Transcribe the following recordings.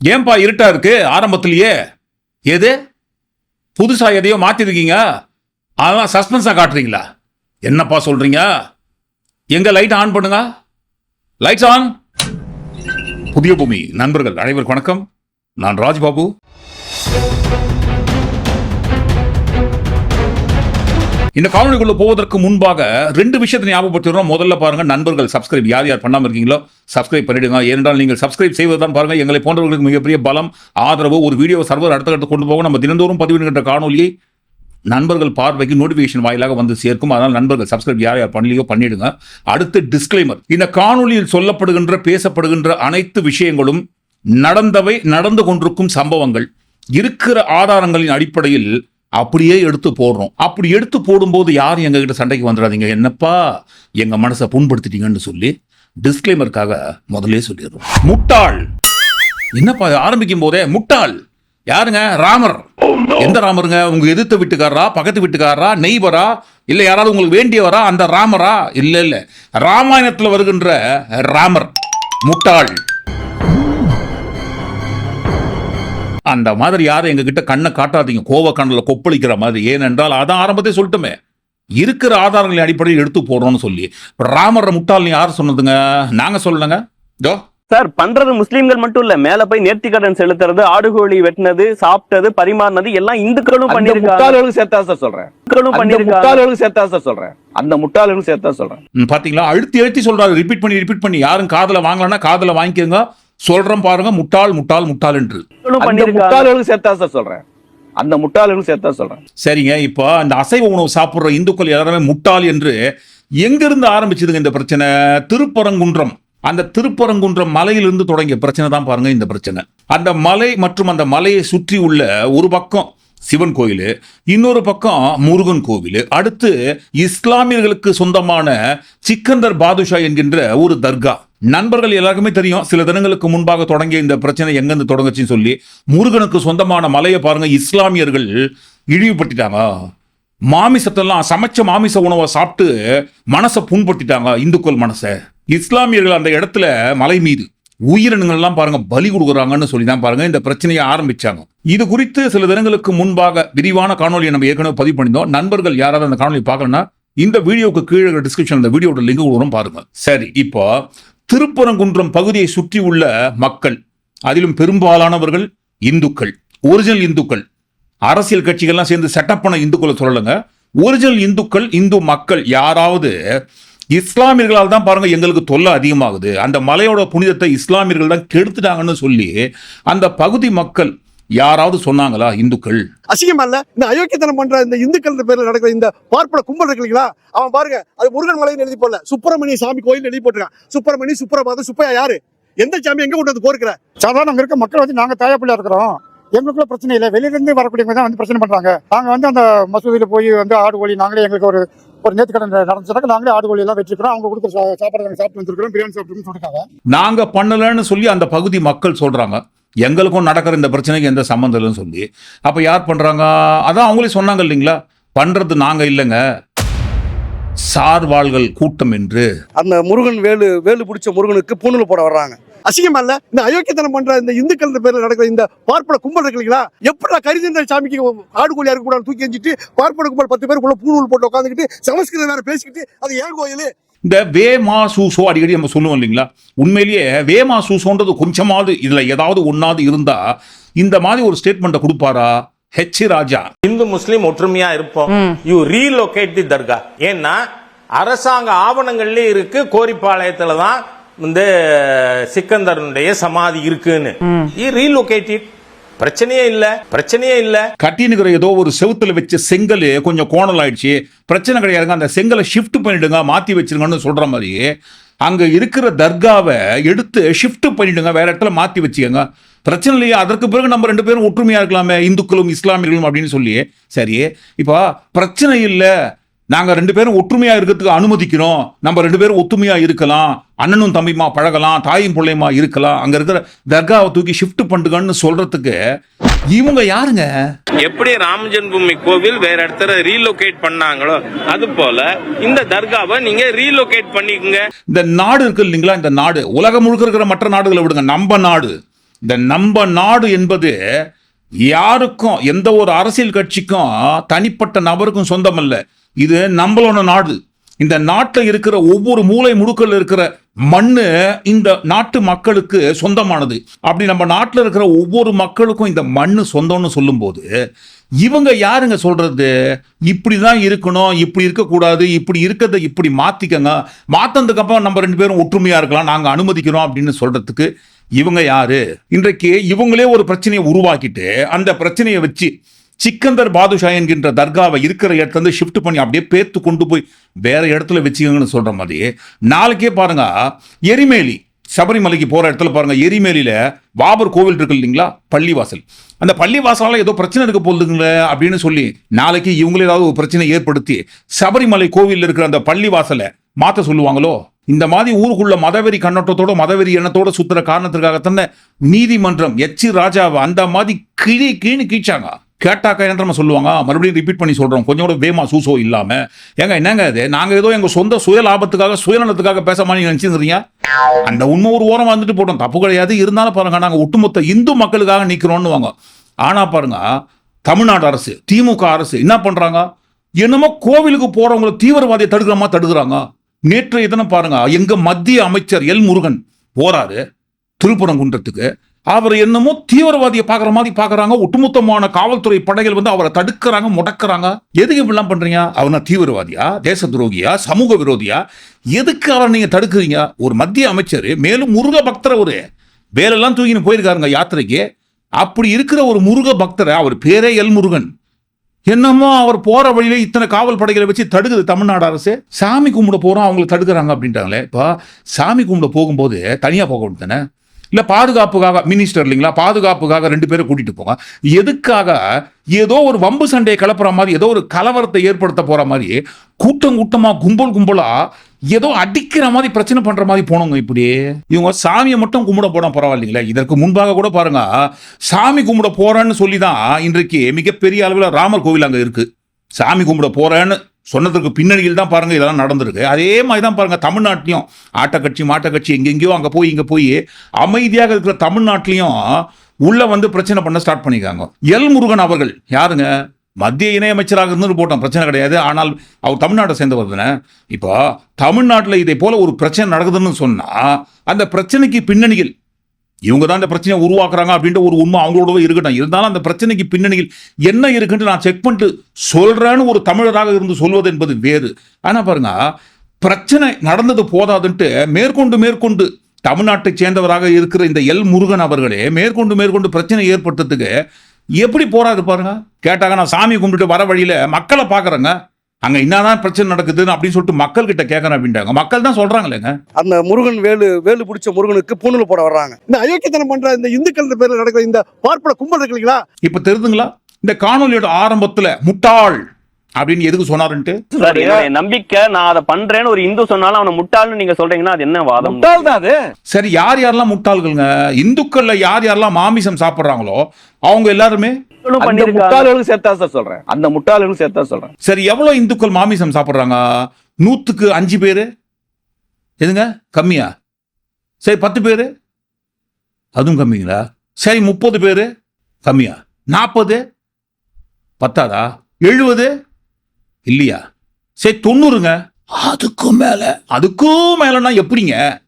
ஏன்பா இருட்டா இருக்கு? ஆரம்பத்திலேயே. எது? புதுசா எதையோ மாத்திருக்கீங்க? அதெல்லாம் சஸ்பென்ஸா காட்டுறீங்களா? என்னப்பா சொல்றீங்க? எங்க லைட் ஆன் பண்ணுங்க? லைட்ஸ் ஆன் புதிய பூமி. நண்பர்கள் அனைவருக்கும் வணக்கம். நான் ராஜ்பாபு. இந்த காணொலிக்குள்ள போவதற்கு முன்பாக ரெண்டு விஷயத்தை ஞாபகப்படுத்திடுறோம். முதல்ல பாருங்க நண்பர்கள் சப்ஸ்கிரைப் யார் யார் பண்ணாமல் இருக்கீங்களோ சப்ஸ்கிரைப் பண்ணிடுங்க. ஏனென்றால் நீங்கள் சப்ஸ்கிரைப் செய்வதுதான் பாருங்க எங்களை போன்றவர்களுக்கு மிகப்பெரிய பலம் ஆதரவு ஒரு வீடியோ சர்வர் அடுத்த கட்ட கொண்டு போக நம்ம தினந்தோறும் பதிவிடுகின்ற காணொலியை நண்பர்கள் பார்வைக்கு நோட்டிபிகேஷன் வாயிலாக வந்து சேர்க்கும். அதனால் நண்பர்கள் சப்ஸ்கிரைப் யார் யார் பண்ணலையோ பண்ணிடுங்க. அடுத்து டிஸ்க்ளைமர் இந்த காணொலியில் சொல்லப்படுகின்ற பேசப்படுகின்ற அனைத்து விஷயங்களும் நடந்தவை நடந்து கொண்டிருக்கும் சம்பவங்கள் இருக்கிற ஆதாரங்களின் அடிப்படையில் அப்படியே எடுத்து போடுறோம். அப்படி எடுத்து போடும்போது யாரும் எங்ககிட்ட சண்டைக்கு வந்துடாதீங்க? என்னப்பா எங்க மனசை புண்படுத்திட்டீங்கன்னு சொல்லி டிஸ்க்ளைமருக்காக முதலே சொல்லிடுறோம். முட்டாள். என்னப்பா ஆரம்பிக்கும் போதே முட்டாள். யாருங்க? ராமர். எந்த ராமருங்க? உங்க எதிர்த்த வீட்டுக்காரரா? பக்கத்து வீட்டுக்காரரா? நெய்பரா? இல்ல யாராவது உங்களுக்கு வேண்டியவரா? அந்த ராமரா? இல்ல இல்ல. ராமாயணத்துல வருகின்ற ராமர். முட்டாள். அந்த மாதிரி யாரும் எங்ககிட்ட கண்ணை காட்டாதீங்க. கோவ கண்ணில் கொப்பளிக்கிற மாதிரி. ஏனென்றால் அதான் ஆரம்பத்தை சொல்லட்டுமே. இருக்கிற ஆதாரங்களின் அடிப்படையில் எடுத்து போடுறோம்னு சொல்லி. ராமர் முட்டாள்னு யார் சொன்னதுங்க? நாங்க சொல்லலங்க. இதோ சார் பண்றது முஸ்லீம்கள் மட்டும் இல்ல. மேல போய் நேர்த்திக்கடன் செலுத்துறது ஆடுகோழி வெட்டினது சாப்பிட்டது பரிமாறினது எல்லாம் இந்துக்களும் அந்த பண்ணிருக்காங்க சேர்த்தா சார் சொல்றேன். இந்துக்களும் அந்த பண்ணிருக்காங்க சேர்த்தா சார் சொல்றேன். அந்த முட்டாள்களுக்கு சேர்த்தா சொல்றேன். பாத்தீங்களா? அழுத்தி அழுத்தி சொல்றாரு. ரிப்பீட் பண்ணி ரிப்பீட் பண்ணி. யாரும் காதுல வாங்கலன்னா காதுல வாங்கிக்கோங்க. சொல்றேன் பாருங்க முட்டாள் முட்டாள் முட்டாள் என்று. முட்டாள்களுக்கு சேர்த்தா சார் சொல்றேன். அந்த முட்டாள்களுக்கு சேர்த்தா சொல்றேன். சரிங்க இப்போ அந்த அசைவ உணவு சாப்பிடுற இந்துக்கள் எல்லாருமே முட்டாள் என்று எங்கிருந்து ஆரம்பிச்சதுங்க இந்த பிரச்சனை? திருப்பரங்குன்றம். அந்த திருப்பரங்குன்றம் மலையிலிருந்து தொடங்கிய பிரச்சனை தான் பாருங்க இந்த பிரச்சனை. அந்த மலை மற்றும் அந்த மலையை சுற்றி உள்ள ஒரு பக்கம் சிவன் கோயில் இன்னொரு பக்கம் முருகன் கோவில் அடுத்து இஸ்லாமியர்களுக்கு சொந்தமான சிக்கந்தர் பாதுஷா என்கின்ற ஒரு தர்கா. நண்பர்கள் எல்லாருக்குமே தெரியும் சில தினங்களுக்கு முன்பாக தொடங்கிய இந்த பிரச்சனை எங்கேருந்து தொடங்குச்சுன்னு சொல்லி முருகனுக்கு சொந்தமான மலையை பாருங்க இஸ்லாமியர்கள் இழிவுபட்டுட்டாங்க மாமிசத்தெல்லாம் சமைச்ச மாமிச உணவை சாப்பிட்டு மனசை புண்படுத்திட்டாங்க இந்துக்கள் மனசை. இஸ்லாமியர்கள் அந்த இடத்துல மலை மீது உயிரினங்கள்லாம் பாருங்க பலி கொடுக்குறாங்கன்னு சொல்லி தான் பாருங்க இந்த பிரச்சனையை ஆரம்பிச்சாங்க. இது குறித்து சில தினங்களுக்கு முன்பாக விரிவான காணொலியை நம்ம ஏற்கனவே பதிவு பண்ணியிருந்தோம். நண்பர்கள் யாராவது அந்த காணொலி பார்க்கணும்னா இந்த வீடியோக்கு கீழே டிஸ்கிரிப்ஷன் இந்த வீடியோட லிங்க் கொடுக்குறோம் பாருங்க. சரி இப்போ திருப்பரங்குன்றம் பகுதியை சுற்றி உள்ள மக்கள் அதிலும் பெரும்பாலானவர்கள் இந்துக்கள் ஒரிஜினல் இந்துக்கள். அரசியல் கட்சிகள்லாம் சேர்ந்து செட்டப் பண்ண இந்துக்களை சொல்லலைங்க. ஒரிஜினல் இந்துக்கள் இந்து மக்கள் யாராவது இஸ்லாமியர்களால் தான் பாருங்க எங்களுக்கு தொல்லை அதிகமாகுது. அந்த மலையோட புனிதத்தை இஸ்லாமியர்கள் தான் கெடுத்துட்டாங்கன்னு சொல்லி அந்த பகுதி மக்கள் யாராவது சொன்னாங்களா இந்துக்கள்? அசிங்கமா இல்ல இந்த அயோக்கியத்தனம் பண்ற இந்த இந்துக்கள் பேர்ல நடக்கிற இந்த பார்ப்பன கும்பல் இருக்கு இல்லைங்களா? அவன் பாருங்க அது முருகன் மலைன்னு எழுதி போடல. சுப்பிரமணிய சாமி கோயில் எழுதி போட்டிருக்கான். சுப்பிரமணி சுப்பிரபாதம் சுப்பையா யாரு? எந்த சாமி எங்க கொண்டு வந்து கோருக்கிற? சாதாரண அங்க இருக்க மக்கள் வந்து நாங்க தாயா பிள்ளை இருக்கிறோம். எங்களுக்குள்ள பிரச்சனை இல்லை. வெளியில இருந்து வரக்கூடியவங்க தான் வந்து பிரச்சனை பண்றாங்க. நாங்க வந்து அந்த மசூதியில போய் வந்து ஆடு கோழி நாங்களே எங்களுக்கு ஒரு ஒரு நேற்று கடன் நடந்துச்சுனாக்க நாங்களே ஆடு கோழி எல்லாம் வச்சிருக்கிறோம் அவங்க கொடுக்குற சா- சாப்பாடு சாப்பிட்டு வந்துருக்கிறோம். பிரியாணி சாப்பிட்டு சொல்லிருக்காங்க நாங்க பண்ணலன்னு சொல்லி அந்த பகுதி மக்கள் சொல்றாங்க. எங்களுக்கும் நடக்கிற இந்த பிரச்சனைக்கு எந்த சம்மந்தம் இல்லைன்னு சொல்லி அப்போ யார் பண்றாங்க? அதான் அவங்களே சொன்னாங்க இல்லைங்களா? பண்றது நாங்க இல்லைங்க. சார்வாள்கள் கூட்டம் என்று. அந்த முருகன் வேலு வேலு பிடிச்ச முருகனுக்கு பூணூல் போட வர்றாங்க. அசிங்கமா இல்ல இந்த அயோக்கியத்தனம் பண்ற இந்த இந்துக்கள் பேர்ல நடக்கிற இந்த பார்ப்பன கும்பல் இருக்கு இல்லைங்களா? எப்படா கரிதந்த சாமிக்கு ஆடு கோழி இருக்க கூடாது தூக்கி எஞ்சிட்டு பார்ப்பன கும்பல் பத்து பேருக்குள்ள பூணூல் போட்டு உட்காந்துக்கிட்டு சமஸ்கிருதம் வேற பேசிக்கிட்டு அது ஏன் கோயில்? இந்த வே மா சூசோ அடிக்கடி நம்ம சொல்லுவோம் இல்லைங்களா? உண்மையிலேயே வே மா சூசோன்றது கொஞ்சமாவது இதுல ஏதாவது ஒன்னாவது இருந்தா இந்த மாதிரி ஒரு ஸ்டேட்மெண்ட்டை கொடுப்பாரா? ஹெச் ராஜா. இந்து முஸ்லீம் ஒற்றுமையா இருப்போம். யூ ரீலோகேட் தி தர்கா ஏன்னா அரசாங்க ஆவணங்கள்ல இருக்கு. கோரிப்பாளையத்துல தான் இந்த சிக்கந்தரனுடைய சமாதி இருக்குன்னு. ரீலோகேட் பிரச்சனையே இல்ல பிரச்சனையே இல்ல. கட்டினுக்கிற ஏதோ ஒரு செவுத்துல வச்ச செங்கல் கொஞ்சம் கோணல் ஆயிடுச்சு பிரச்சனை கிடையாதுங்க. அந்த செங்கலை ஷிஃப்ட் பண்ணிடுங்க மாத்தி வச்சிருங்கன்னு சொல்ற மாதிரி அங்க இருக்கிற தர்காவை எடுத்து ஷிஃப்ட் பண்ணிடுங்க வேற இடத்துல மாத்தி வச்சுக்கோங்க. பிரச்சனை இல்லையா? அதற்கு பிறகு நம்ம ரெண்டு பேரும் ஒற்றுமையா இருக்கலாமே இந்துக்களும் இஸ்லாமியர்களும் அப்படின்னு சொல்லி சரி இப்போ பிரச்சனை இல்லை. நாங்க ரெண்டு பேரும் ஒற்றுமையா இருக்கிறதுக்கு அனுமதிக்கிறோம். நம்ம ரெண்டு பேரும் ஒத்துமையா இருக்கலாம். அண்ணனும் தம்பிமா பழகலாம். தாயும் பிள்ளையுமா இருக்கலாம். அங்க இருக்கிற தர்காவை தூக்கி ஷிஃப்ட் பண்ணுங்கன்னு சொல்றதுக்கு இவங்க யாருங்க? எப்படி ராம ஜென்மபூமி கோவில் வேற இடத்துல ரீலோகேட் பண்ணாங்களோ அது போல இந்த தர்காவை நீங்க ரீலோகேட் பண்ணிக்கங்க. இந்த நாடு இருக்கு இல்லைங்களா? இந்த நாடு. உலகம் முழுக்க இருக்கிற மற்ற நாடுகளை விடுங்க. நம்ம நாடு. இந்த நம்ம நாடு என்பது யாருக்கும் எந்த ஒரு அரசியல் கட்சிக்கும் தனிப்பட்ட நபருக்கும் சொந்தமல்ல. இது நம்மளோட நாடு. இந்த நாட்டில் இருக்கிற ஒவ்வொரு மூலை முடுக்கல் இருக்கிற மண்ணு இந்த நாட்டு மக்களுக்கு சொந்தமானது. அப்படி நம்ம நாட்டில் இருக்கிற ஒவ்வொரு மக்களுக்கும் இந்த மண்ணு சொந்தம்னு சொல்லும்போது இவங்க யாருங்க சொல்றது? இப்படி தான் இருக்கணும் இப்படி இருக்கக்கூடாது இப்படி இருக்கிறத இப்படி மாத்திக்கங்க. மாத்ததுக்கு அப்புறம் நம்ம ரெண்டு பேரும் ஒற்றுமையா இருக்கலாம் நாங்கள் அனுமதிக்கிறோம் அப்படின்னு சொல்றதுக்கு இவங்க யாரு? இன்றைக்கு இவங்களே ஒரு பிரச்சனையை உருவாக்கிட்டு அந்த பிரச்சனையை வச்சு சிக்கந்தர் பாதுஷா என்கின்ற தர்காவை இருக்கிற இடத்துலேருந்து ஷிஃப்ட் பண்ணி அப்படியே பேத்து கொண்டு போய் வேற இடத்துல வச்சுக்கோங்கன்னு சொல்கிற மாதிரி நாளைக்கே பாருங்க எரிமேலி சபரிமலைக்கு போகிற இடத்துல பாருங்க எரிமேலியில் பாபர் கோவில் இருக்கு இல்லைங்களா? பள்ளிவாசல். அந்த பள்ளிவாசலால் ஏதோ பிரச்சனை இருக்க போகுதுங்களே அப்படின்னு சொல்லி நாளைக்கு இவங்களே ஏதாவது ஒரு பிரச்சனை ஏற்படுத்தி சபரிமலை கோவிலில் இருக்கிற அந்த பள்ளிவாசலை மாற்ற சொல்லுவாங்களோ? இந்த மாதிரி ஊருக்குள்ள மதவெறி கண்ணோட்டத்தோட மதவெறி எண்ணத்தோட சுத்துற காரணத்திற்காகத்தானே நீதிமன்றம் எச்சி ராஜாவை அந்த மாதிரி கிழி கீழு கீழ்ச்சாங்க கேட்டாக்கா என்ன சொல்லுவாங்க. மறுபடியும் ரிப்பீட் பண்ணி சொல்றோம். கொஞ்சம் கூட வேமா சூசோ இல்லாம. ஏங்க என்னங்க அது நாங்க ஏதோ எங்க சொந்த சுய லாபத்துக்காக சுயநலத்துக்காக பேச மாதிரி நினைச்சிருந்தீங்க? அந்த உண்மை ஒரு ஓரம் வந்துட்டு போட்டோம். தப்பு கிடையாது. இருந்தாலும் பாருங்க நாங்க ஒட்டுமொத்த இந்து மக்களுக்காக நிக்கிறோம்னு வாங்க ஆனா பாருங்க தமிழ்நாடு அரசு திமுக அரசு என்ன பண்றாங்க? என்னமோ கோவிலுக்கு போகிறவங்கள தீவிரவாதியை தடுக்கிற மாதிரி தடுக்கிறாங்க. நேற்றைய தினம் பாருங்க எங்க மத்திய அமைச்சர் எல் முருகன் போறாரு திருப்பரங்குன்றத்துக்கு. அவர் என்னமோ தீவிரவாதியை பார்க்குற மாதிரி பார்க்குறாங்க. ஒட்டுமொத்தமான காவல்துறை படைகள் வந்து அவரை தடுக்கிறாங்க முடக்கிறாங்க. எதுக்கு இப்படிலாம் பண்ணுறீங்க அவனா தீவிரவாதியா? தேச துரோகியா? சமூக விரோதியா? எதுக்கு அவரை நீங்கள் தடுக்கிறீங்க? ஒரு மத்திய அமைச்சர் மேலும் முருக பக்தர் ஒரு வேலெல்லாம் தூக்கின்னு போயிருக்காருங்க யாத்திரைக்கு. அப்படி இருக்கிற ஒரு முருக பக்தரை அவர் பேரே எல் முருகன். என்னமோ அவர் போகிற வழியில இத்தனை காவல் படைகளை வச்சு தடுக்குது தமிழ்நாடு அரசு. சாமி கும்பிட போகிறோம் அவங்களை தடுக்கிறாங்க அப்படின்ட்டாங்களே. இப்போ சாமி கும்பிட போகும்போது தனியாக போக வேண்டியது தானே? இல்லை பாதுகாப்புக்காக மினிஸ்டர் இல்லைங்களா? பாதுகாப்புக்காக ரெண்டு பேரும் கூட்டிட்டு போங்க. எதுக்காக? ஏதோ ஒரு வம்பு சண்டையை கிளப்புற மாதிரி ஏதோ ஒரு கலவரத்தை ஏற்படுத்த போற மாதிரி கூட்டம் கூட்டமாக கும்பல் கும்பலா ஏதோ அடிக்கிற மாதிரி பிரச்சனை பண்ற மாதிரி போனவங்க இப்படி. இவங்க சாமியை மட்டும் கும்பிட போனா பரவாயில்லைங்களா. இதற்கு முன்பாக கூட பாருங்க சாமி கும்பிட போறேன்னு சொல்லி தான் இன்றைக்கு மிகப்பெரிய அளவில் ராமர் கோவில் அங்கே இருக்கு. சாமி கும்பிட போறேன்னு சொன்னதுக்கு பின்னணியில் தான் பாருங்கள் இதெல்லாம் நடந்திருக்கு. அதே மாதிரி தான் பாருங்கள் தமிழ்நாட்டிலையும் ஆட்டக்கட்சி மாட்டக்கட்சி எங்கெங்கேயோ அங்கே போய் இங்கே போய் அமைதியாக இருக்கிற தமிழ்நாட்டிலையும் உள்ளே வந்து பிரச்சனை பண்ண ஸ்டார்ட் பண்ணியிருக்காங்க எல் முருகன் அவர்கள் யாருங்க? மத்திய இணையமைச்சராக இருந்து போட்டோம் பிரச்சனை கிடையாது. ஆனால் அவர் தமிழ்நாட்டை சேர்ந்தவர் தானே. இப்போ தமிழ்நாட்டில் இதை போல ஒரு பிரச்சனை நடக்குதுன்னு சொன்னால் அந்த பிரச்சனைக்கு பின்னணியில் இவங்க தான் இந்த பிரச்சனையை உருவாக்குறாங்க அப்படின்ற ஒரு உண்மை அவங்களோடவே இருக்கட்டும். இருந்தாலும் அந்த பிரச்சனைக்கு பின்னணியில் என்ன இருக்குன்னு நான் செக் பண்ணிட்டு சொல்கிறேன்னு ஒரு தமிழராக இருந்து சொல்வது என்பது வேறு. ஆனால் பாருங்க பிரச்சனை நடந்தது போதாதுன்ட்டு மேற்கொண்டு மேற்கொண்டு தமிழ்நாட்டை சேர்ந்தவராக இருக்கிற இந்த எல் முருகன் அவர்களே மேற்கொண்டு மேற்கொண்டு பிரச்சனை ஏற்பட்டதுக்கு எப்படி போறாரு பாருங்க. கேட்டாங்க நான் சாமி கும்பிட்டு வர வழியில் மக்களை பார்க்குறேங்க. அங்க என்னதான் பிரச்சனை நடக்குதுன்னு அப்படின்னு சொல்லிட்டு மக்கள் கிட்ட கேட்கறேன் அப்படின்ட்டாங்க மக்கள் தான் சொல்றாங்களேங்க. அந்த முருகன் வேலு வேலு பிடிச்ச முருகனுக்கு பூணூல் போட வர்றாங்க. இந்த அயோக்கியத்தனம் பண்ற இந்த இந்துக்கள் பேர்ல நடக்கிற இந்த பார்ப்பன கும்பல் இருக்கு இல்லைங்களா? இப்ப தெரிதுங்களா? இந்த காணொலியோட ஆரம்பத்துல முட்டாள் அப்படின்னு எதுக்கு சொன்னாருன்ட்டு? சார் என்னுடைய நம்பிக்கை நான் அதை பண்றேன்னு ஒரு இந்து சொன்னாலும் அவனை முட்டாள்னு நீங்க சொல்றீங்கன்னா அது என்ன வாதம்? முட்டாள் தான் அது. சரி யார் யாரெல்லாம் முட்டாள்கள்ங்க? இந்துக்கள்ல யார் யாரெல்லாம் மாமிசம் சாப்பிட்றாங்களோ அவங்க எல்லாருமே முட்டாள்களுக்கு சேர்த்தா சார் சொல்றேன். அந்த முட்டாள்களுக்கு சேர்த்தா சொல்றேன். சரி எவ்வளவு இந்துக்கள் மாமிசம் சாப்பிட்றாங்க? நூத்துக்கு அஞ்சு பேரு? எதுங்க? கம்மியா? சரி பத்து பேரு? அதுவும் கம்மிங்களா? சரி முப்பது பேரு? கம்மியா? நாற்பது பத்தாதா? எழுபது இல்லையா? சரி தொண்ணூறுங்க. அதுக்கும் மேல. அதுக்கும் மேலன்னா எப்படிங்க?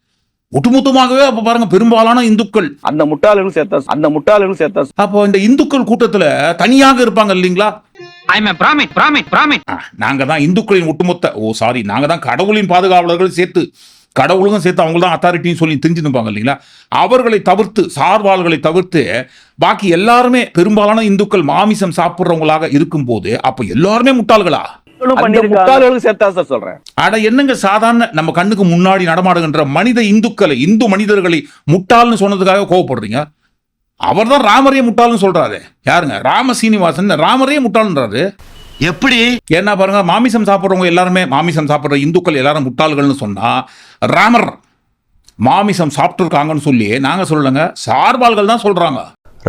ஒட்டுமொத்தமாகவே அப்ப பாருங்க பெரும்பாலான இந்துக்கள். அந்த முட்டாள்களுக்கு சேர்த்தா அந்த முட்டாள்களுக்கு சேர்த்தா அப்போ இந்த இந்துக்கள் கூட்டத்துல தனியாக இருப்பாங்க இல்லைங்களா? I'm a Brahmin, Brahmin, Brahmin. ஆ, நாங்க தான் இந்துக்களின் ஒட்டுமொத்த ஓ சாரி நாங்க தான் கடவுளின் பாதுகாவலர்கள் சேர்த்து கடவுளுக்கும் சேர்த்து அவங்க தான் அத்தாரிட்டின்னு சொல்லி தெரிஞ்சு நிற்பாங்க இல்லைங்களா? அவர்களை தவிர்த்து சார்பாளர்களை தவிர்த்து பாக்கி எல்லாருமே பெரும்பாலான இந்துக்கள் மாமிசம் சாப்பிட்றவங்களாக இருக்கும்போது அப்ப எல்லாருமே முட்டாள்களா? மக்களும் அந்த பண்ணிருக்காங்க முட்டாள்களுக்கு சேர்த்தா சார் சொல்றேன். அட என்னங்க சாதாரண நம்ம கண்ணுக்கு முன்னாடி நடமாடுகின்ற மனித இந்துக்களை இந்து மனிதர்களை முட்டாள்னு சொன்னதுக்காக கோவப்படுறீங்க? அவர் தான் ராமரே முட்டாள்னு சொல்றாரு. யாருங்க? ராம சீனிவாசன். ராமரே முட்டாள்ன்றாரு? எப்படி? ஏன்னா பாருங்க மாமிசம் சாப்பிட்றவங்க எல்லாருமே மாமிசம் சாப்பிட்ற இந்துக்கள் எல்லாரும் முட்டாள்கள்னு சொன்னா ராமர் மாமிசம் சாப்பிட்டுருக்காங்கன்னு சொல்லி நாங்க சொல்லலைங்க சார்பாள்கள் தான் சொல்றாங்க.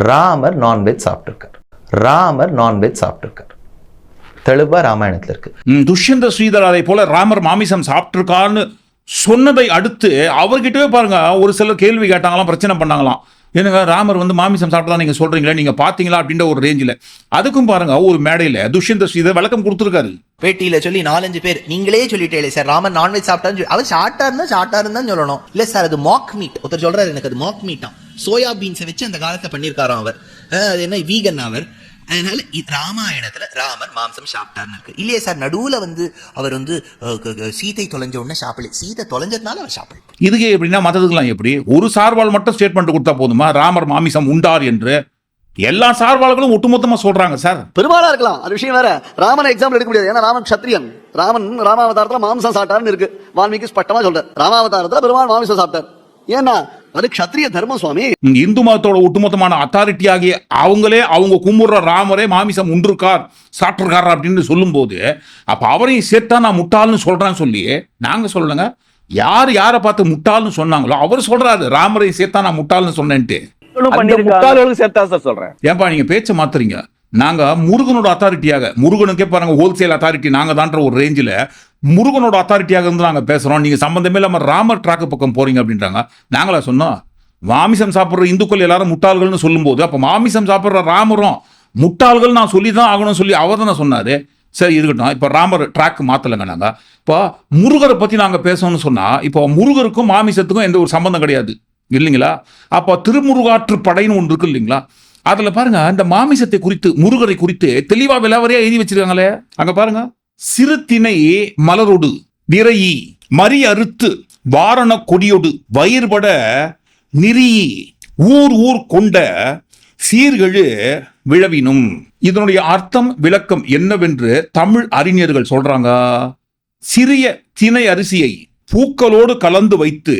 ராமர் நான்வெஜ் சாப்பிட்டிருக்கார். ராமர் நான்வெஜ் சாப்பிட்டிருக்கார். தெளிவா ராமாயணத்துல இருக்கு. துஷ்யந்த ஸ்ரீதர் அதை போல ராமர் மாமிசம் சாப்பிட்டிருக்கான்னு சொன்னதை அடுத்து அவர்கிட்டவே பாருங்க ஒரு சிலர் கேள்வி கேட்டாங்களாம் பிரச்சனை பண்ணாங்களாம். என்னங்க ராமர் வந்து மாமிசம் சாப்பிட்டதா நீங்க சொல்றீங்களா நீங்க பாத்தீங்களா அப்படின்ற ஒரு ரேஞ்சில் அதுக்கும் பாருங்க ஒரு மேடையில துஷ்யந்த ஸ்ரீதர் விளக்கம் கொடுத்துருக்காரு. பேட்டியில சொல்லி நாலஞ்சு பேர் நீங்களே சொல்லிட்டே சார் ராமன் நான்வெஜ் சாப்பிட்டான்னு சொல்லி- அவர் சாப்பிட்டா இருந்தா சாப்பிட்டா இருந்தா சொல்லணும். இல்ல சார் அது மாக் மீட் ஒருத்தர் சொல்றாரு எனக்கு அது மாக் மீட்டாம் சோயா பீன்ஸை வச்சு அந்த காலத்தை பண்ணியிருக்காராம் அவர். அது என்ன வீகன் அவர்? அதனால ராமாயணத்துல ராமர் மாம்சம் சாப்பிட்டாருன்னு இருக்கு. இல்லையே சார் நடுவுல வந்து அவர் வந்து சீதை தொலைஞ்ச உடனே சாப்பிடல. சீதை தொலைஞ்சதுனால அவர் சாப்பிடல. இதுக்கே எப்படின்னா மற்றதுக்கெல்லாம் எப்படி? ஒரு சார்பால் மட்டும் ஸ்டேட்மெண்ட் கொடுத்தா போதுமா? ராமர் மாமிசம் உண்டார் என்று. எல்லா சார்பாளர்களும் ஒட்டுமொத்தமா சொல்றாங்க சார். பெருமாளா இருக்கலாம். அது விஷயம் வேற. ராமனை எக்ஸாம்பிள் எடுக்க முடியாது. ஏன்னா ராமன் சத்திரியன் ராமன் ராமாவதாரத்துல மாம்சம் சாப்பிட்டாருன்னு இருக்கு. வால்மீகி ஸ்பஷ்டமா சொல்றாரு. ராமாவதாரத்துல பெருமாள் மாமிசம் சாப்பிட்டார். ஏன்னா அது க்ஷத்ரிய தர்மம் சுவாமி. இந்து மதத்தோட ஒட்டுமொத்தமான அத்தாரிட்டி ஆகிய அவங்களே அவங்க கும்பிடுற ராமரே மாமிசம் உண்டிருக்கார் சாப்பிட்டிருக்கார் அப்படின்னு சொல்லும்போது அப்ப அவரையும் சேர்த்தா நான் முட்டாள்னு சொல்றேன்னு சொல்லி நாங்க சொல்லலைங்க யார் யாரை பார்த்து முட்டாள்னு சொன்னாங்களோ அவர் சொல்றாரு ராமரை சேர்த்தா நான் முட்டாள்னு சொன்னேன்ட்டு. முட்டாள்களுக்கு சேர்த்தா சார் சொல்றேன். ஏன்பா நீங்க பேச்ச மாத்துறீங்க? நாங்கள் முருகனோட அத்தாரிட்டியாக முருகனுக்கே பாருங்க ஹோல்சேல் அத்தாரிட்டி நாங்கள் தான்ற ஒரு ரேஞ்சில் முருகனோட அத்தாரிட்டியாக இருந்து நாங்கள் பேசுறோம். நீங்கள் சம்மந்தமே இல்லாமல் ராமர் ட்ராக்கு பக்கம் போறீங்க அப்படின்றாங்க. நாங்களா சொன்னோம் மாமிசம் சாப்பிட்ற இந்துக்கள் எல்லாரும் முட்டாள்கள்னு சொல்லும்போது அப்போ மாமிசம் சாப்பிட்ற ராமரும் முட்டாள்கள் நான் சொல்லி தான் ஆகணும்னு சொல்லி அவர் தானே சொன்னார். சரி இருக்கட்டும். இப்போ ராமர் ட்ராக் மாத்தலைங்க நாங்கள் இப்போ முருகரை பற்றி நாங்கள் பேசணும்னு சொன்னால் இப்போ முருகருக்கும் மாமிசத்துக்கும் எந்த ஒரு சம்மந்தம் கிடையாது. இல்லைங்களா? அப்போ திருமுருகாற்று படைன்னு ஒன்று இருக்கு இல்லைங்களா? அதுல பாருங்க இந்த மாமிசத்தை குறித்து முருகரை குறித்து தெளிவா விலாவரியா எழுதி வச்சிருக்காங்களே. அங்க பாருங்க. சிறு திணை மலரொடு விரையி மறி அறுத்து வாரண கொடியொடு வயிறுபட நிறி ஊர் ஊர் கொண்ட சீர்கழு விழவினும். இதனுடைய அர்த்தம் விளக்கம் என்னவென்று தமிழ் அறிஞர்கள் சொல்றாங்க. சிறிய திணை அரிசியை பூக்களோடு கலந்து வைத்து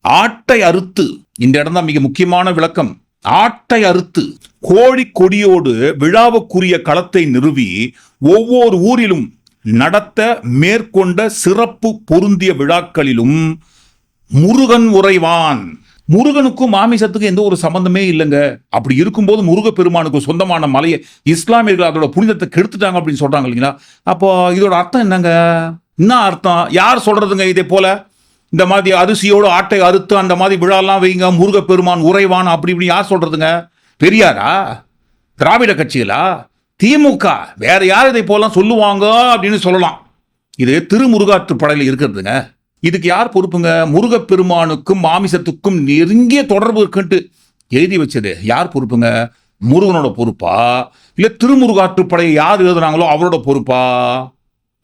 ஆட்டை அறுத்து இந்த இடம் தான் மிக முக்கியமான விளக்கம். ஆட்டை அறுத்து கோழி கொடியோடு விழாவுக்குரிய களத்தை நிறுவி ஒவ்வொரு ஊரிலும் நடத்த மேற்கொண்ட சிறப்பு பொருந்திய விழாக்களிலும் முருகன் உறைவான். முருகனுக்கும் மாமிசத்துக்கும் எந்த ஒரு சம்பந்தமே இல்லைங்க. அப்படி இருக்கும்போது முருக பெருமானுக்கு சொந்தமான மலையை இஸ்லாமியர்கள் அதோட புனிதத்தை கெடுத்துட்டாங்க அப்படின்னு சொல்றாங்க இல்லைங்களா? அப்போ இதோட அர்த்தம் என்னங்க? என்ன அர்த்தம்? யார் சொல்றதுங்க இதே போல? இந்த மாதிரி அரிசியோடு ஆட்டை அறுத்து அந்த மாதிரி விழாலாம் வைங்க முருகப்பெருமான் உறைவான் அப்படி இப்படி யார் சொல்கிறதுங்க பெரியாரா? திராவிட கட்சிகளா? திமுக? வேற யார் இதை போலாம் சொல்லுவாங்க அப்படின்னு சொல்லலாம். இது திருமுருகாற்று படையில் இருக்கிறதுங்க. இதுக்கு யார் பொறுப்புங்க? முருகப்பெருமானுக்கும் மாமிசத்துக்கும் நெருங்கிய தொடர்பு இருக்குன்ட்டு எழுதி வச்சது. யார் பொறுப்புங்க? முருகனோட பொறுப்பா? இல்லை திருமுருகாற்றுப்படையை யார் எழுதுனாங்களோ அவரோட பொறுப்பா?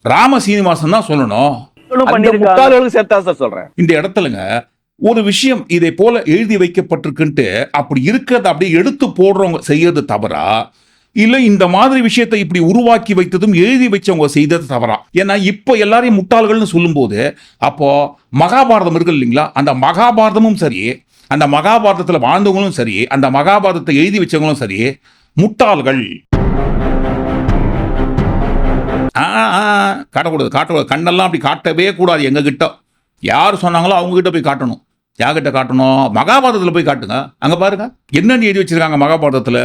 ராம சீனிவாசன் தான் சொல்லணும். முட்டாள்களுக்கு சேர்த்தா சார் சொல்றேன். இந்த இடத்துலங்க ஒரு விஷயம் இதை போல எழுதி வைக்கப்பட்டிருக்குன்ட்டு அப்படி இருக்கிறத அப்படியே எடுத்து போடுறவங்க செய்யறது தவறா? இல்ல இந்த மாதிரி விஷயத்தை இப்படி உருவாக்கி வைத்ததும் எழுதி வச்சவங்க செய்தது தவறா? ஏன்னா இப்போ எல்லாரையும் முட்டாள்கள்னு சொல்லும்போது அப்போ மகாபாரதம் இருக்கு இல்லைங்களா? அந்த மகாபாரதமும் சரி அந்த மகாபாரதத்துல வாழ்ந்தவங்களும் சரி அந்த மகாபாரதத்தை எழுதி வச்சவங்களும் சரி முட்டாள்கள். காட்டக்கூடாது. காட்டக்கூடாது. கண்ணெல்லாம் அப்படி காட்டவே கூடாது எங்க கிட்ட யார் சொன்னாங்களோ அவங்ககிட்ட போய் காட்டணும். யார்கிட்ட காட்டணும்? மகாபாரதத்தில் போய் காட்டுங்க. அங்கே பாருங்க. என்னென்னு எழுதி வச்சிருக்காங்க மகாபாரதத்தில்?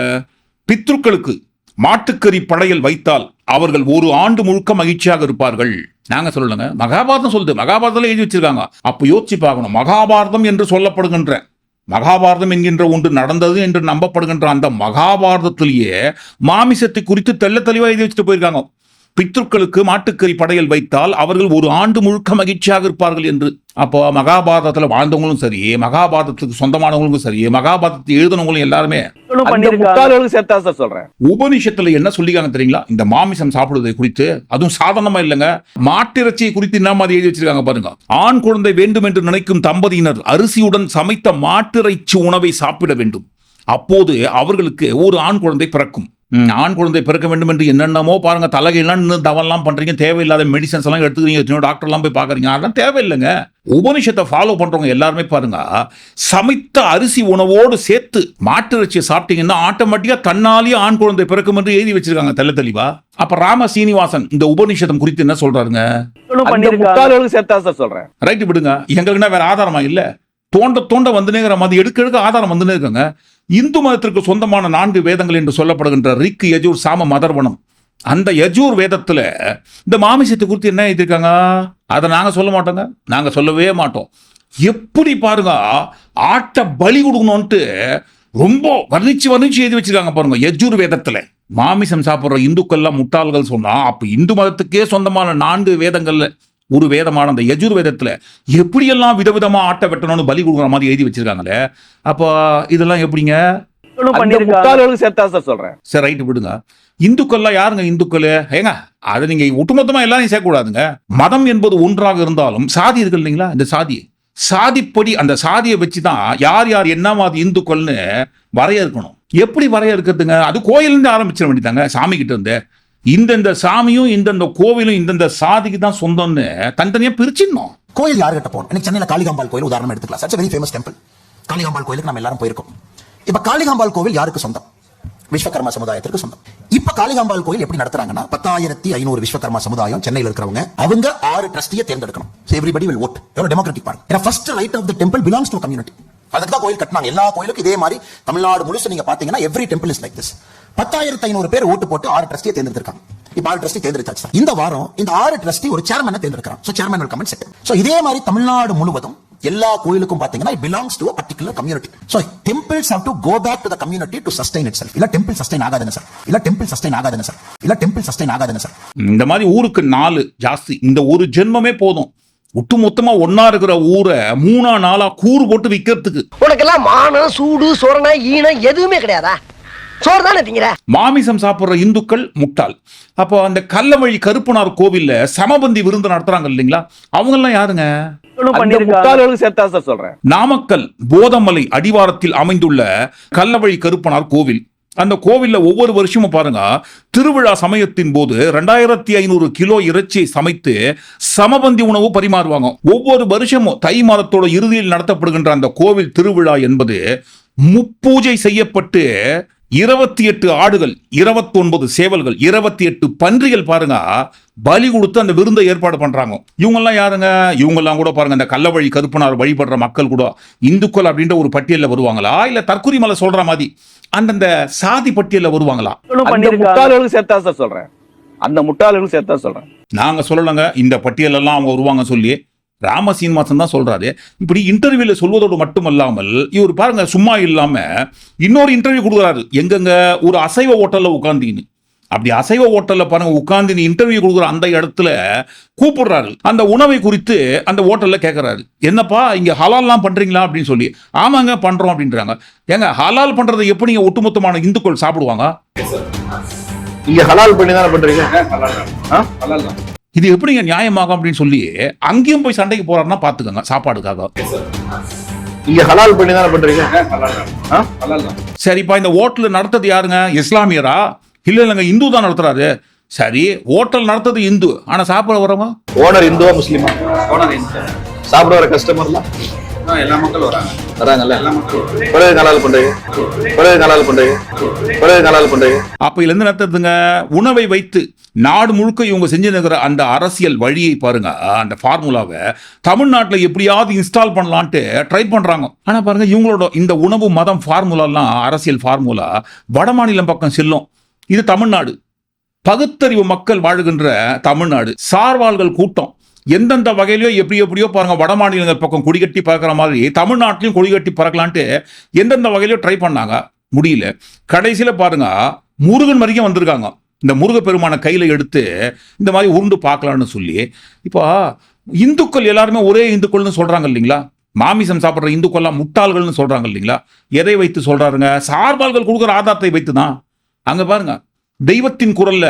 பித்ருக்களுக்கு மாட்டுக்கறி படையல் வைத்தால் அவர்கள் ஒரு ஆண்டு முழுக்க மகிழ்ச்சியாக இருப்பார்கள். நாங்க சொல்லுங்க மகாபாரதம் சொல்லுது. மகாபாரதத்தில் எழுதி வச்சிருக்காங்க. அப்போ யோசிச்சு பார்க்கணும். மகாபாரதம் என்று சொல்லப்படுகின்ற மகாபாரதம் என்கின்ற ஒன்று நடந்தது என்று நம்பப்படுகின்ற அந்த மகாபாரதத்திலேயே மாமிசத்தை குறித்து தெல்ல தெளிவாக எழுதி வச்சுட்டு போயிருக்காங்க. பித்ருக்களுக்கு மாட்டுக்கறி படையல் வைத்தால் அவர்கள் ஒரு ஆண்டு முழுக்க மகிழ்ச்சியாக இருப்பார்கள் என்று. அப்போ மகாபாரதத்தில் வாழ்ந்தவங்களும் சரி மகாபாரதத்துக்கு சொந்தமானவங்களும் சரி மகாபாரதத்தை எழுதினவங்களும் எல்லாருமே சொல்றேன். உபனிஷத்துல என்ன சொல்லிக்காங்க தெரியுங்களா? இந்த மாமிசம் சாப்பிடுவதை குறித்து அதுவும் சாதாரணமா இல்லைங்க மாட்டிறைச்சியை குறித்து என்ன மாதிரி எழுதி வச்சிருக்காங்க பாருங்க. ஆண் குழந்தை வேண்டும் என்று நினைக்கும் தம்பதியினர் அரிசியுடன் சமைத்த மாட்டிறைச்சி உணவை சாப்பிட வேண்டும். அப்போது அவர்களுக்கு ஒரு ஆண் குழந்தை பிறக்கும். ஆண் குழந்தை பிறக்க வேண்டும் என்று என்னென்னமோ பாருங்க தலைகெல்லாம் நின்று தவெல்லாம் பண்றீங்க தேவையில்லாத மெடிசன்ஸ் எல்லாம் எடுத்துக்கிறீங்க எத்தனையோ டாக்டர்லாம் போய் பார்க்குறீங்க. அதெல்லாம் தேவையில்லைங்க. உபனிஷத்தை ஃபாலோ பண்றவங்க எல்லாருமே பாருங்க சமைத்த அரிசி உணவோடு சேர்த்து மாட்டிறைச்சியை சாப்பிட்டீங்கன்னா ஆட்டோமேட்டிக்கா தன்னாலேயே ஆண் குழந்தை பிறக்கும் என்று எழுதி வச்சிருக்காங்க தெள்ள தெளிவா. அப்ப ராம சீனிவாசன் இந்த உபனிஷதம் குறித்து என்ன சொல்றாருங்க? சேர்த்தா சார் சொல்றேன். ரைட்டு விடுங்க. எங்களுக்குன்னா வேற ஆதாரமா இல்ல? தோண்ட தோண்ட வந்துனேங்கிற மாதிரி எடுக்க எடுக்க ஆதாரம் வந்துனே இருக்காங்க. இந்து மதத்திற்கு சொந்தமான நான்கு வேதங்கள் என்று சொல்லப்படுகின்ற ரிக் யஜூர் சாம மதர்வனம். அந்த யஜூர் வேதத்தில் இந்த மாமிசத்தை குறித்து என்ன எழுதியிருக்காங்க? அதை நாங்கள் சொல்ல மாட்டோங்க. நாங்கள் சொல்லவே மாட்டோம். எப்படி பாருங்க ஆட்டை பலி கொடுக்கணும்ட்டு ரொம்ப வர்ணிச்சு வர்ணிச்சு எழுதி வச்சிருக்காங்க பாருங்க யஜூர் வேதத்தில். மாமிசம் சாப்பிட்ற இந்துக்கள்லாம் முட்டாள்கள் சொன்னால் அப்போ இந்து மதத்துக்கே சொந்தமான நான்கு வேதங்கள்ல ஒரு வேதமான அந்த யஜுர் வேதத்துல எப்படியெல்லாம் விதவிதமா ஆட்டை வெட்டணும்னு பலி கொடுக்குற மாதிரி எழுதி வச்சிருக்காங்களே அப்போ இதெல்லாம் எப்படிங்க? சொல்றேன். சரி ரைட்டு விடுங்க. இந்துக்கள்லாம் யாருங்க இந்துக்கள்? ஏங்க அதை நீங்க ஒட்டுமொத்தமா எல்லாரையும் சேர்க்கக்கூடாதுங்க. மதம் என்பது ஒன்றாக இருந்தாலும் சாதி இருக்கு இல்லைங்களா? இந்த சாதி. சாதிப்படி அந்த சாதியை வச்சு தான் யார் யார் என்ன மாதிரி இந்துக்கள்னு வரையறுக்கணும். எப்படி வரையறுக்கிறதுங்க? அது கோயிலிருந்து ஆரம்பிச்சிட வேண்டியதாங்க சாமி கிட்ட இருந்து. இந்தந்த சாமியும் இந்தந்த கோவிலும் இந்தந்த சாதிக்கு தான் சொந்தம்னு தனித்தனியா பிரிச்சிடணும். கோயில் யார் கிட்ட போகணும்? எனக்கு சென்னையில் காளிகாம்பால் கோயில் உதாரணம் எடுத்துக்கலாம். That's very famous temple Kalikambal கோயிலுக்கு நம்ம எல்லாரும் போயிருக்கோம். இப்ப காளிகாம்பாள் கோவில் யாருக்கு சொந்தம்? விஸ்வகர்மா சமுதாயத்திற்கு சொந்தம். இப்ப காளிகாம்பாள் கோயில் எப்படி நடத்துறாங்கன்னா பத்தாயிரத்தி ஐநூறு விஸ்வகர்மா சமுதாயம் சென்னையில் இருக்கிறவங்க அவங்க ஆறு ட்ரஸ்டியை தேர்ந்தெடுக்கணும். எவ்ரிபடி வில் ஓட் எவ்வளவு டெமோக்ராட்டிக் பாருங்க ஏன்னா first right of the temple belongs to community அதுக்கு தான் கோயில் கட்டினாங்க. எல்லா கோயிலுக்கும் இதே மாதிரி தமிழ்நாடு முழுசு நீங்க பாத்தீங்கன்னா every temple is like this பத்தாயிரத்தி ஐநூறு பேர் ஓட்டு போட்டு ஆறு ட்ரஸ்டியை தேர்ந்தெடுத்திருக்காங்க. இப்ப ஆறு ட்ரஸ்டி தேர்ந்தெடுத்தாச்சு. இந்த வாரம் இந்த ஆறு ட்ரஸ்டி ஒரு சேர்மனை தேர்ந்தெடுக்கிறாங்க. So chairman will comment set so இதே மாதிரி தமிழ்நாடு முழுவதும் எல்லா கோயிலுக்கும் பாத்தீங்கன்னா belongs to particular community so temples have to go back to the community to sustain itself இல்ல டெம்பிள் சஸ்டைன் ஆகாதுங்க சார் இல்ல டெம்பிள் சஸ்டைன் ஆகாதுங்க சார் இல்ல டெம்பிள் சஸ்டைன் ஆகாதுங்க சார் இந்த மாதிரி ஊருக்கு நாலு ஜாஸ்தி. இந்த ஒரு ஜென்மமே போதும். ஒட்டுமொத்தமா ஒன்னா இருக்கிற ஊரை மூணா நாளா கூறு போட்டு விற்கிறதுக்கு உனக்கெல்லாம் மானம் சூடு சொரணை ஈனம் எதுவுமே கிடையாதா? சோறு தானே திங்கிற? மாமிசம் சாப்பிடுற இந்துக்கள் முட்டாள். அப்போ அந்த கல்லவழி கருப்பனார் கோவில்ல சமபந்தி விருந்து நடத்துறாங்க இல்லைங்களா? அவங்க எல்லாம் யாருங்க சொல்றேன். நாமக்கல் போதமலை அடிவாரத்தில் அமைந்துள்ள கல்லவழி கருப்பனார் கோவில். அந்த கோவில்ல ஒவ்வொரு வருஷமும் பாருங்க திருவிழா சமயத்தின் போது ரெண்டாயிரத்தி ஐநூறு கிலோ இறைச்சியை சமைத்து சமபந்தி உணவு பரிமாறுவாங்க. ஒவ்வொரு வருஷமும் தை மாதத்தோட இறுதியில் நடத்தப்படுகின்ற அந்த கோவில் திருவிழா என்பது முப்பூஜை செய்யப்பட்டு இருபத்தி எட்டு ஆடுகள் இருபத்தி ஒன்பது சேவல்கள் இருபத்தி எட்டு பன்றிகள் பாருங்க பலி கொடுத்து அந்த விருந்தை ஏற்பாடு பண்றாங்க. இவங்கெல்லாம் யாருங்க? இவங்கெல்லாம் கூட பாருங்க அந்த கள்ளவழி கருப்பனார் வழிபடுற மக்கள் கூட இந்துக்கள் அப்படின்ற ஒரு பட்டியலில் வருவாங்களா? இல்ல தற்குறி மலை சொல்ற மாதிரி அந்தந்த சாதி பட்டியலில் வருவாங்களா? சேர்த்தா சார் சொல்றேன். அந்த முட்டாள்களுக்கு சேர்த்தா சொல்றேன். நாங்க சொல்லலைங்க இந்த பட்டியலெல்லாம் அவங்க வருவாங்க சொல்லி ராம சீனிவாசன் தான் சொல்றாரு. இப்படி இன்டர்வியூல சொல்வதோடு மட்டுமல்லாமல் இவர் பாருங்க சும்மா இல்லாம இன்னொரு இன்டர்வியூ கொடுக்குறாரு. எங்கெங்க? ஒரு அசைவ ஹோட்டல்ல உட்காந்தீங்கன்னு அப்படி அசைவ ஹோட்டல்ல பாருங்க உட்கார்ந்து நீ இன்டர்வியூ கொடுக்குற அந்த இடத்துல கூப்பிடுறாரு. அந்த உணவை குறித்து அந்த ஹோட்டல்ல கேட்கறாரு என்னப்பா இங்க ஹலால்லாம் பண்றீங்களா? அப்படின்னு சொல்லி. ஆமாங்க பண்றோம் அப்படின்றாங்க. ஏங்க ஹலால் பண்றதை எப்படிங்க ஒட்டுமொத்தமான இந்துக்கள் சாப்பிடுவாங்க? இங்க ஹலால் பண்ணி தானே. பண்றீங்க இது எப்படிங்க நியாயமாகும் அப்படின்னு சொல்லி அங்கேயும் போய் சண்டைக்கு போறாருன்னா பாத்துக்கோங்க சாப்பாடுக்காக. இங்க ஹலால் பண்ணி தானே பண்றீங்க? சரிப்பா இந்த ஹோட்டல் நடத்துறது யாருங்க? இஸ்லாமியரா? இல்ல இல்லைங்க இந்து தான் நடத்துறாரு. சரி ஹோட்டல் நடத்துறது இந்து. ஆனா சாப்பிட வரவங்க ஓனர் இந்துவா முஸ்லீமா? சாப்பிட வர கஸ்டமர்லாம் எல்லா மக்களும் வராங்க. வராங்கல்ல? எல்லா மக்களும் பிறகு ஹலால் பண்றீங்க? பிறகு ஹலால் பண்றீங்க? பிறகு ஹலால் பண்றீங்க? அப்ப இதுல இருந்து நடத்துறதுங்க உணவை வைத்து. நாடு முழுக்க இவங்க செஞ்சு நிற்கிற அந்த அரசியல் வழியை பாருங்க. அந்த ஃபார்முலாவை தமிழ்நாட்டில் எப்படியாவது இன்ஸ்டால் பண்ணலான்ட்டு ட்ரை பண்ணுறாங்க ஆனால் பாருங்க இவங்களோட இந்த உணவு மதம் ஃபார்முலாலாம் அரசியல் ஃபார்முலா வட மாநிலம் பக்கம் செல்லும். இது தமிழ்நாடு. பகுத்தறிவு மக்கள் வாழுகின்ற தமிழ்நாடு. சார்வாள்கள் கூட்டம். எந்தெந்த வகையிலையோ எப்படி எப்படியோ பாருங்கள் வட மாநிலங்கள் பக்கம் குடிகட்டி பறக்கிற மாதிரி தமிழ்நாட்டிலையும் கொடிகட்டி பறக்கலான்ட்டு எந்தெந்த வகையிலையோ ட்ரை பண்ணாங்க. முடியல. கடைசியில் பாருங்க முருகன் வரைக்கும் வந்திருக்காங்க. இந்த முருகப்பெருமான கையில் எடுத்து இந்த மாதிரி உருண்டு பார்க்கலாம்னு சொல்லி இப்போ இந்துக்கள் எல்லாருமே ஒரே இந்துக்கள்னு சொல்கிறாங்க இல்லைங்களா? மாமிசம் சாப்பிட்ற இந்துக்கள்லாம் முட்டாள்கள்னு சொல்கிறாங்க இல்லைங்களா? எதை வைத்து சொல்கிறாருங்க சார்பால்கள் கொடுக்குற ஆதாரத்தை வைத்து தான் அங்கே பாருங்க தெய்வத்தின் குரல்ல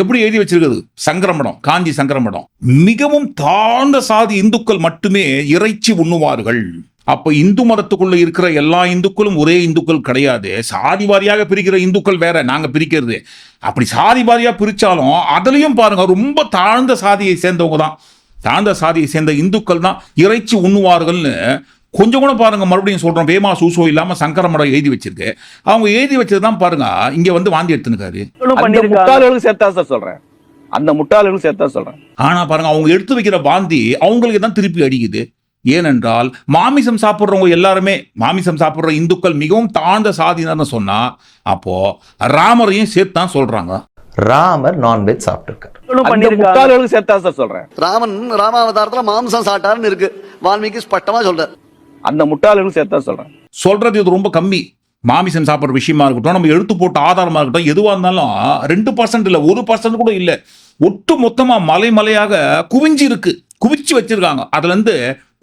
எப்படி எழுதி வச்சிருக்குது சங்கரமடம் காஞ்சி சங்கரமடம். மிகவும் தாழ்ந்த சாதி இந்துக்கள் மட்டுமே இறைச்சி உண்ணுவார்கள். அப்ப இந்து மதத்துக்குள்ள இருக்கிற எல்லா இந்துக்களும் ஒரே இந்துக்கள் கிடையாது. சாதி வாரியாக பிரிக்கிற இந்துக்கள் வேற நாங்க பிரிக்கிறது. அப்படி சாதி வாரியா பிரிச்சாலும் அதுலயும் பாருங்க ரொம்ப தாழ்ந்த சாதியை சேர்ந்தவங்க தான். தாழ்ந்த சாதியை சேர்ந்த இந்துக்கள் தான் இறைச்சி உண்ணுவார்கள்னு கொஞ்சம் கூட பாருங்க மறுபடியும் சொல்றோம் வேமா சூசோ இல்லாம சங்கரமடம் எழுதி வச்சிருக்கு. அவங்க எழுதி வச்சது தான் பாருங்க இங்க வந்து வாந்தி எடுத்துனுக்காரு சேர்த்தா சார் சொல்றேன். அந்த முட்டாள்களுக்கு சேர்த்தா சொல்றேன். ஆனா பாருங்க அவங்க எடுத்து வைக்கிற வாந்தி அவங்களுக்கு தான் திருப்பி அடிக்குது. ஏனென்றால் மாமிசம் சாப்பிட்றவங்க எல்லாருமே மாமிசம் சாப்பிட்ற இந்துக்கள் மிகவும் தாழ்ந்த சாதியினர்னு சொன்னா அப்போ ராமரையும் சேர்த்து தான் சொல்றாங்க. ராமர் நான்வெஜ் சாப்பிட்டிருக்கார். சேர்த்தா சார் சொல்றேன். ராமன் ராமாவதாரத்துல மாம்சம் சாப்பிட்டாருன்னு இருக்கு. வால்மீகி ஸ்பஷ்டமா சொல்றார். அந்த முட்டாள்களுக்கு சேர்த்தா சொல்றேன். சொல்றது இது ரொம்ப கம்மி. மாமிசம் சாப்பிட்ற விஷயமா இருக்கட்டும் நம்ம எடுத்து போட்ட ஆதாரமா இருக்கட்டும் எதுவா இருந்தாலும் ரெண்டு பர்சன்ட் இல்ல ஒரு பர்சன்ட் கூட இல்ல. ஒட்டு மொத்தமா மலை மலையாக குவிஞ்சு இருக்கு குவிச்சு வச்சிருக்காங்க. அதுல இருந்து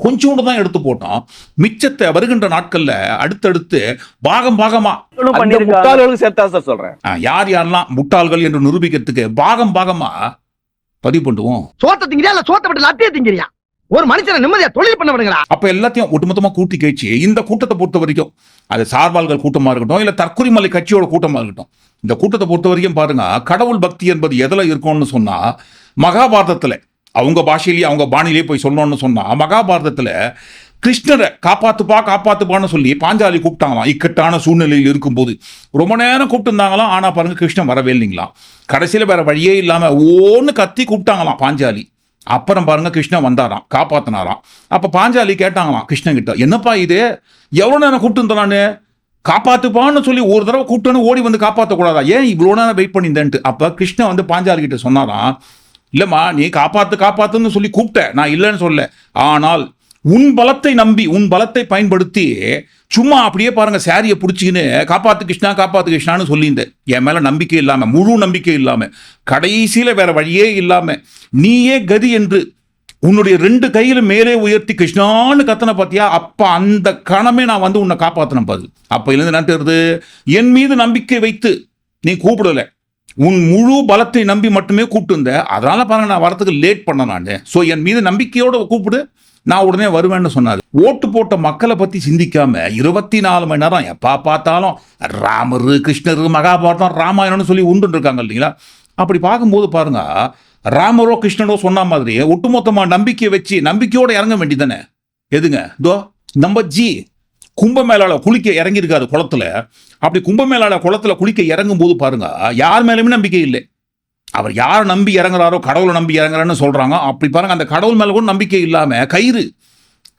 கொஞ்சோண்டு தான் எடுத்து போட்டோம். மிச்சத்தை வருகின்ற நாட்கள்ல அடுத்தடுத்து பாகம் பாகமா சேர்த்தா சார் சொல்றேன். யார் யாரெல்லாம் முட்டாள்கள் என்று நிரூபிக்கிறதுக்கு பாகம் பாகமா பதிவு பண்ணுவோம்? சோத்த திங்கிறியா இல்ல சோத்த விட்டு லத்திய திங்கிறியா? ஒரு மனுஷனை நிம்மதியா தொழில் பண்ண விடுங்களா? அப்ப எல்லாத்தையும் ஒட்டுமொத்தமா கூட்டி கழிச்சு இந்த கூட்டத்தை பொறுத்த வரைக்கும் அது சார்பாள்கள் கூட்டமா இருக்கட்டும் இல்ல தற்கொலைமலை கட்சியோட கூட்டமா இருக்கட்டும் இந்த கூட்டத்தை பொறுத்த வரைக்கும் பாருங்க கடவுள் பக்தி என்பது எதுல இருக்கும்னு சொன்னா மகாபாரதத்துல. அவங்க பாஷையிலேயே அவங்க பாணியிலேயே போய் சொல்லணும்னு சொன்னான் மகாபாரதத்தில் கிருஷ்ணரை காப்பாத்துப்பா காப்பாத்துப்பான்னு சொல்லி பாஞ்சாலி கூப்பிட்டாங்களாம். இக்கட்டான சூழ்நிலையில் இருக்கும்போது. ரொம்ப நேரம் கூப்பிட்டுருந்தாங்களாம். ஆனால் பாருங்க கிருஷ்ணன் வரவே இல்லைங்களாம். கடைசியில் வேற வழியே இல்லாமல் ஓன்னு கத்தி கூப்பிட்டாங்களாம் பாஞ்சாலி. அப்புறம் பாருங்க கிருஷ்ணன் வந்தாராம் காப்பாத்தினாராம். அப்போ பாஞ்சாலி கேட்டாங்களாம் கிருஷ்ணன் கிட்ட என்னப்பா இது? எவ்வளோ நேரம் கூப்பிட்டு நான்? காப்பாத்துப்பான்னு சொல்லி ஒரு தடவை கூப்பிட்டோன்னு ஓடி வந்து காப்பாற்றக்கூடாதா ஏன் இவ்வளோ நேரம் வெயிட் பண்ணியிருந்தேன்ட்டு? அப்போ கிருஷ்ணன் வந்து பாஞ்சாலி கிட்ட சொன்னாராம் இல்லைம்மா நீ காப்பாற்று காப்பாற்றுன்னு சொல்லி கூப்பிட்ட. நான் இல்லைன்னு சொல்ல. ஆனால் உன் பலத்தை நம்பி உன் பலத்தை பயன்படுத்தி சும்மா அப்படியே பாருங்க சாரியை பிடிச்சிக்கின்னு காப்பாத்து கிருஷ்ணா காப்பாத்து கிருஷ்ணான்னு சொல்லியிருந்தேன் என் மேலே நம்பிக்கை இல்லாமல் முழு நம்பிக்கை இல்லாமல் கடைசியில் வேற வழியே இல்லாமல் நீயே கதி என்று உன்னுடைய ரெண்டு கையில் மேலே உயர்த்தி கிருஷ்ணான்னு கத்தனை பார்த்தியா அப்போ அந்த கணமே நான் வந்து உன்னை காப்பாத்தினேன் பாது அப்போ இருந்து என்ன தெரியுது? என் மீது நம்பிக்கை வைத்து நீ கூப்பிடலை. உன் முழு பலத்தை நம்பி மட்டுமே கூப்பிட்டு இருந்த அதனால பாருங்க நான் வரத்துக்கு லேட் பண்ண நான். ஸோ என் மீது நம்பிக்கையோட கூப்பிடு நான் உடனே வருவேன்னு சொன்னார். ஓட்டு போட்ட மக்களை பற்றி சிந்திக்காம இருபத்தி நாலு மணி நேரம் எப்பா பார்த்தாலும் ராமர் கிருஷ்ணர் மகாபாரதம் ராமாயணம்னு சொல்லி உண்டு இருக்காங்க இல்லைங்களா? அப்படி பார்க்கும்போது பாருங்க ராமரோ கிருஷ்ணனோ சொன்ன மாதிரி ஒட்டுமொத்தமாக நம்பிக்கை வச்சு நம்பிக்கையோடு இறங்க வேண்டியதானே எதுங்க? இதோ நம்ம ஜி கும்பமேளால குளிக்க இறங்கியிருக்காரு குளத்துல. அப்படி கும்பமேளால குளத்துல குளிக்க இறங்கும் போது பாருங்க யார் மேலுமே நம்பிக்கை இல்லை. அவர் யார் நம்பி இறங்குறாரோ கடவுளை நம்பி இறங்குறான்னு சொல்றாங்க. அப்படி பாருங்க அந்த கடவுள் மேல கூட நம்பிக்கை இல்லாம கயிறு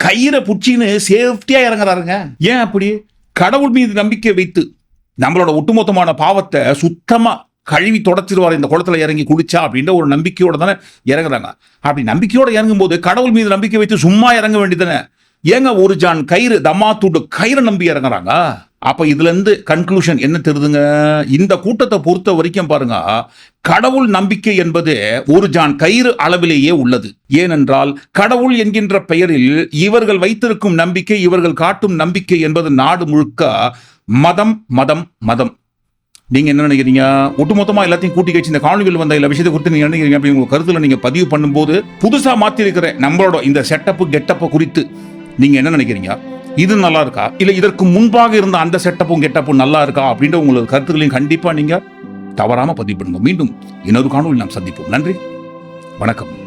கயிறை புச்சின்னு சேஃப்டியா இறங்குறாருங்க. ஏன் அப்படி? கடவுள் மீது நம்பிக்கை வைத்து நம்மளோட ஒட்டுமொத்தமான பாவத்தை சுத்தமா கழுவி தொடச்சிருவார் இந்த குளத்துல இறங்கி குளிச்சா அப்படின்ற ஒரு நம்பிக்கையோட தானே இறங்குறாங்க. அப்படி நம்பிக்கையோட இறங்கும் போது கடவுள் மீது நம்பிக்கை வைத்து சும்மா இறங்க வேண்டியதானே ஏங்க ஒரு ஜான் கயிறு தம்மா கயிறு கயிறை நம்பி இறங்குறாங்க? அப்ப இதுல இருந்து கன்க்ளூஷன் என்ன தெரியுதுங்க இந்த கூட்டத்தை பொறுத்த வரைக்கும் பாருங்க கடவுள் நம்பிக்கை என்பது ஒரு ஜான் கயிறு அளவிலேயே உள்ளது. ஏனென்றால் கடவுள் என்கின்ற பெயரில் இவர்கள் வைத்திருக்கும் நம்பிக்கை இவர்கள் காட்டும் நம்பிக்கை என்பது நாடு முழுக்க மதம் மதம் மதம். நீங்க என்ன நினைக்கிறீங்க? ஒட்டுமொத்தமா எல்லாத்தையும் கூட்டி கழிச்சு இந்த காணொலிகள் வந்த எல்லா விஷயத்தை குறித்து நீங்க நினைக்கிறீங்க? அப்படி உங்க கருத்துல நீங்க பதிவு பண்ணும்போது புதுசா மாத்தி இருக்கிற நம்மளோட இந்த செட்டப்பு கெட்டப்பு குறித்து. நீங்க என்ன நினைக்கிறீங்க? இது நல்லா இருக்கா இல்லை இதற்கு முன்பாக இருந்த அந்த செட்டப்பும் கெட்டப்பும் நல்லா இருக்கா அப்படின்ற உங்களோட கருத்துக்களையும் கண்டிப்பாக நீங்க தவறாமல் பதிவு பண்ணுங்க மீண்டும் இன்னொரு காணொலி நாம் சந்திப்போம். நன்றி. வணக்கம்.